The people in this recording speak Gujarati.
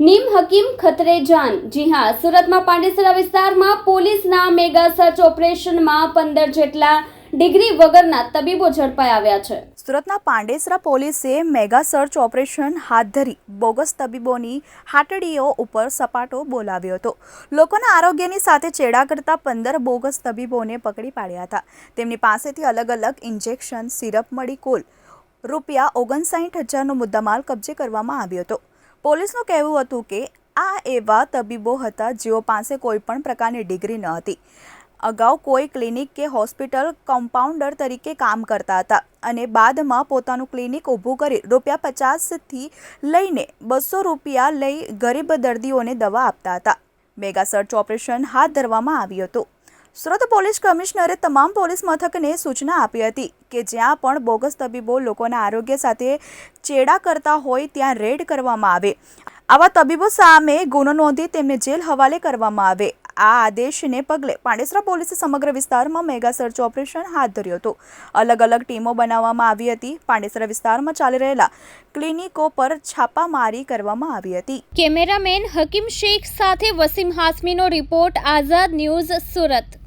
નીમ હકીમ ખતરે જાન. જી હા, સુરતમાં પાંડેસરા વિસ્તારમાં પોલીસના મેગા સર્ચ ઓપરેશનમાં પંદર જેટલા ડિગ્રી વગરના તબીબો ઝડપાઈ આવ્યા છે. સુરતના પાંડેસરા પોલીસે મેગા સર્ચ ઓપરેશન હાથ ધરી બોગસ તબીબોની હાટડીઓ ઉપર સપાટો બોલાવ્યો હતો. લોકોના આરોગ્યની સાથે ચેડા કરતા પંદર બોગસ તબીબોને પકડી પાડ્યા હતા. તેમની પાસેથી અલગ અલગ ઇન્જેક્શન, સિરપ મળી કુલ રૂપિયા ઓગણસાઠ હજારનો મુદ્દામાલ કબજે કરવામાં આવ્યો હતો. પોલીસનું કહેવું હતું કે આ એવા તબીબો હતા જેઓ પાસે કોઈ પણ પ્રકારની ડિગ્રી ન હતી. અગાઉ કોઈ ક્લિનિક કે હોસ્પિટલ કમ્પાઉન્ડર તરીકે કામ કરતા હતા અને બાદમાં પોતાનું ક્લિનિક ઊભું કરી રૂપિયા પચાસથી લઈને બસો રૂપિયા લઈ ગરીબ દર્દીઓને દવા આપતા હતા. મેગા સર્ચ ઓપરેશન હાથ ધરવામાં આવ્યું હતું. સુરત પોલીસ કમિશનરે તમામ પોલીસ મથકને સૂચના આપી હતી કે જ્યાં પણ બોગસ તબીબો લોકોના આરોગ્ય સાથે ચેડા કરતા હોય ત્યાં રેડ કરવામાં આવે. આવા તબીબો સામે ગુનો નોંધી તેમને જેલ હવાલે કરવામાં આવે. આ આદેશને પગલે પાંડેસરા પોલીસે સમગ્ર વિસ્તારમાં મેગા સર્ચ ઓપરેશન હાથ ધર્યું હતું. અલગ અલગ ટીમો બનાવવામાં આવી હતી. પાંડેસરા વિસ્તારમાં ચાલી રહેલા ક્લિનિકો પર છાપામારી કરવામાં આવી હતી. કેમેરામેન હકીમ શેખ સાથે વસીમ હાસમીનો રિપોર્ટ આઝાદ ન્યૂઝ સુરત.